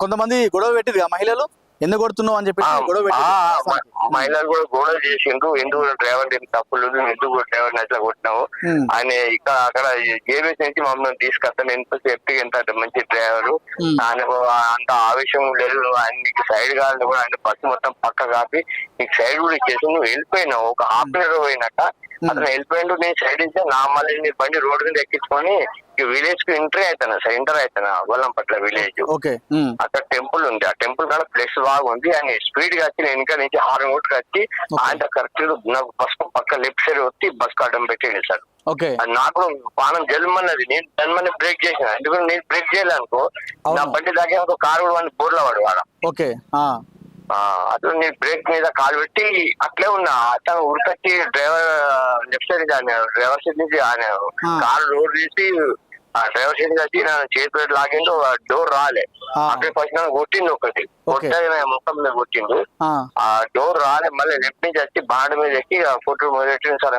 కొంతమంది గొడవ పెట్టిరు మహిళలు ఎందుకు కొడుతున్నావు అని చెప్పి గొడవ ఆ, పెట్టి మ- మహిళలు కూడా గోడలు చేసిండ్రు. ఎందుకు డ్రైవర్ తప్పులు ఎందుకు డ్రైవర్ అట్లా కొట్టినావు. ఆయన ఇక్కడ అక్కడ జేబీఎస్ నుంచి మమ్మల్ని తీసుకొస్తాను. ఎంత సేఫ్టీ ఎంత మంచి డ్రైవర్. ఆయన అంత ఆవేశం లేదు. ఆయన నీకు సైడ్ కావాలని కూడా ఆయన బస్సు మొత్తం పక్క కాపి నీకు సైడ్ కూడా ఇచ్చేసి నువ్వు వెళ్ళిపోయినావు. ఒక హాఫ్ అన్ అవర్ పోయినాక అతను వెళ్ళిపోయిండు నేను సైడ్ ఇస్తే నా మళ్ళీ నీ బండి రోడ్డు మీద ఎక్కించుకొని విలేజ్కి ఎంట్రీ అవుతాను సార్ ఎంటర్ అవుతాను గొల్లం పట్ల విలేజ్. అక్కడ టెంపుల్ ఉంది. ఆ టెంపుల్ కాడ ప్లేస్ బాగుంది ఆయన స్పీడ్గా వచ్చి నేను వెనక నుంచి హార్న్ కొట్టుకు వచ్చి ఆయన కరెక్ట్ నాకు బస్ పక్క లెఫ్ట్ సైడ్ వచ్చి బస్ అడ్డం పెట్టి సార్. నాకు పానం జల్మన్నది నేను జన్మని బ్రేక్ చేసిన. ఎందుకంటే నేను బ్రేక్ చేయాలనుకో నా. బండి దాకా ఒక కారు వాడిని బోర్లో వాడు వాడ. అట్లా నేను బ్రేక్ మీద కాలు పెట్టి అట్లే ఉన్నా. అతను ఉరికొచ్చి డ్రైవర్ లెఫ్ట్ సైడ్ ఆయన డ్రైవర్ సైడ్ నుంచి ఆయన ఆ. కారు రోడ్ తీసి ఆ డ్రైవర్ సైడ్ నుంచి వచ్చి నా చేతి లాగిండు. డోర్ రాలే. ఆ. అక్కడికి ఫస్ట్ నన్ను కొట్టిండు ఒకటి. కొట్టే ముఖం మీద కొట్టిండు. ఆ. ఆ డోర్ రాలే. మళ్ళీ లెఫ్ట్ నుంచి వచ్చి బాండ్ మీద ఎక్కి ఫోటో మొదలెట్టింది సార్